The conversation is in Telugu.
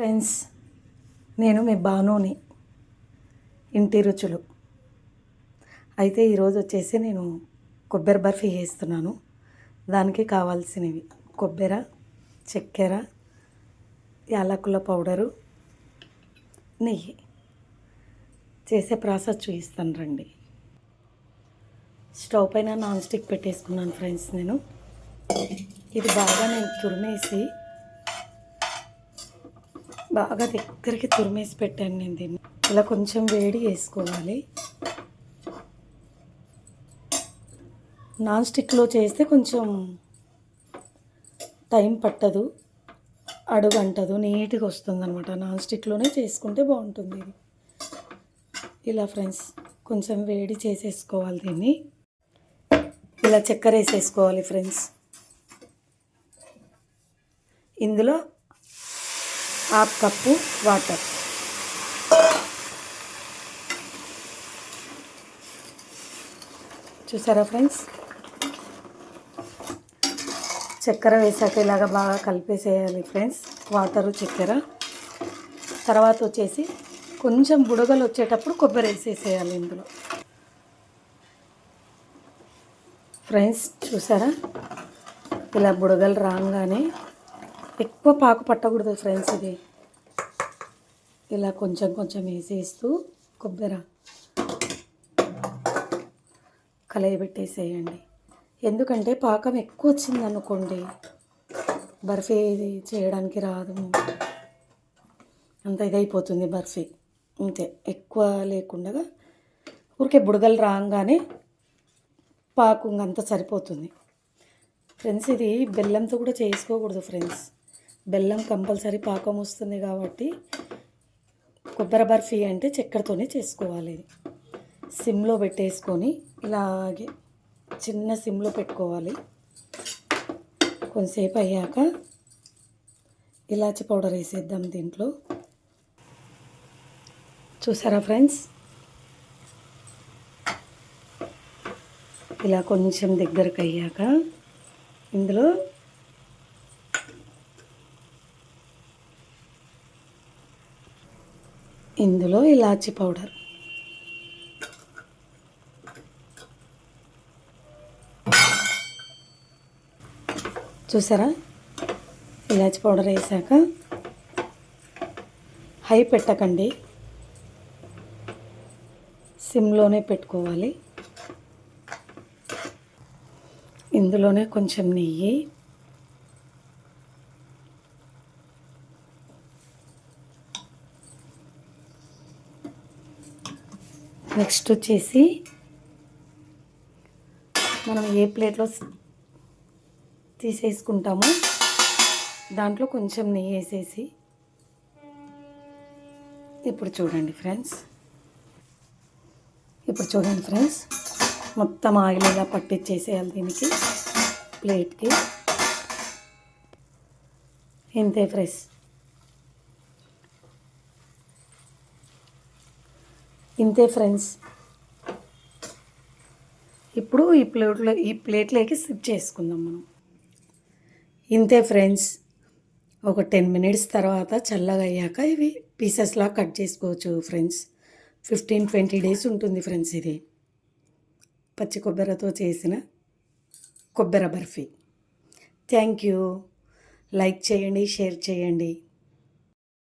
ఫ్రెండ్స్ నేను మీ బానుని ఇంటి రుచులు. అయితే ఈరోజు వచ్చేసి నేను కొబ్బరి బర్ఫీ చేస్తున్నాను. దానికి కావాల్సినవి కొబ్బరి చక్కెర యాలకుల పౌడరు నెయ్యి. చేసే ప్రాసెస్ చూపిస్తాను రండి. స్టవ్ పైన నాన్ స్టిక్ పెట్టేసుకున్నాను ఫ్రెండ్స్ నేను. ఇది బాగా నేను తురిమేసి బాగా దగ్గరికి తురిమేసి పెట్టాను నేను దీన్ని. ఇలా కొంచెం వేడి వేసుకోవాలి నాన్ స్టిక్లో చేస్తే కొంచెం టైం పట్టదు అడుగు అంటదు నీట్గా వస్తుంది అనమాట నాన్ స్టిక్లోనే చేసుకుంటే బాగుంటుంది ఇది. ఇలా ఫ్రెండ్స్ కొంచెం వేడి చేసేసుకోవాలి దీన్ని. ఇలా చక్కెర వేసేసుకోవాలి ఫ్రెండ్స్. ఇందులో హాఫ్ కప్పు వాటర్. చూసారా ఫ్రెండ్స్? చక్కెర వేసాక ఇలాగ బాగా కలిపేసేయాలి ఫ్రెండ్స్. వాటరు చక్కెర. తర్వాత వచ్చేసి కొంచెం బుడగలు వచ్చేటప్పుడు కొబ్బరి వేసేసేయాలి ఇందులో. ఫ్రెండ్స్ చూసారా? ఇలా బుడగలు రాగానే ఎక్కువ పాకు పట్టకూడదు ఫ్రెండ్స్ ఇది. ఇలా కొంచెం కొంచెం వేసేస్తూ కొబ్బరి కలయి పెట్టేసేయండి. ఎందుకంటే పాకం ఎక్కువ వచ్చింది అనుకోండి బర్ఫీ ఇది చేయడానికి రాదు. అంత ఇదైపోతుంది బర్ఫీ. అంతే ఎక్కువ లేకుండా ఊరికే బుడగలు రాగానే పాకు అంత సరిపోతుంది. ఫ్రెండ్స్ ఇది బెల్లంతో కూడా చేసుకోకూడదు ఫ్రెండ్స్ బెల్లం కంపల్సరీ పాకం వస్తుంది కాబట్టి కొబ్బరి బర్ఫీ అంటే చక్కెరతోనే చేసుకోవాలి. సిమ్లో పెట్టేసుకొని ఇలాగే చిన్న సిమ్లో పెట్టుకోవాలి. కొంతసేపు అయ్యాక ఇలాచి పౌడర్ వేసేద్దాం దీంట్లో. చూసారా ఫ్రెండ్స్? ఇలా కొంచెం దగ్గరకు అయ్యాక ఇందులో ఇందులో ఇలాచి పౌడర్. చూసారా? ఇలాచి పౌడర్ వేసాక హై పెట్టకండి. సిమ్లోనే పెట్టుకోవాలి. ఇందులోనే కొంచెం నెయ్యి నెక్స్ట్ వచ్చేసి మనం ఏ ప్లేట్లో తీసేసుకుంటామో దాంట్లో కొంచెం నెయ్యి వేసేసి ఇప్పుడు చూడండి ఫ్రెండ్స్. ఇప్పుడు చూడండి ఫ్రెండ్స్. మొత్తం ఆయిల్ ఇలా పట్టించేసేయాలి దీనికి ప్లేట్కి. ఇంతే ఫ్రెష్ ఇంతే ఫ్రెండ్స్. ఇప్పుడు ఈ ప్లేట్లో ఈ ప్లేట్లోకి సిప్ చేసుకుందాం మనం. ఇంతే ఫ్రెండ్స్. ఒక టెన్ మినిట్స్ తర్వాత చల్లగా అయ్యాక ఇవి పీసెస్లా కట్ చేసుకోవచ్చు ఫ్రెండ్స్. ఫిఫ్టీన్ ట్వంటీ డేస్ ఉంటుంది ఫ్రెండ్స్ ఇది. పచ్చి కొబ్బరితో చేసిన కొబ్బరి బర్ఫీ. Thank you. లైక్ చేయండి షేర్ చేయండి.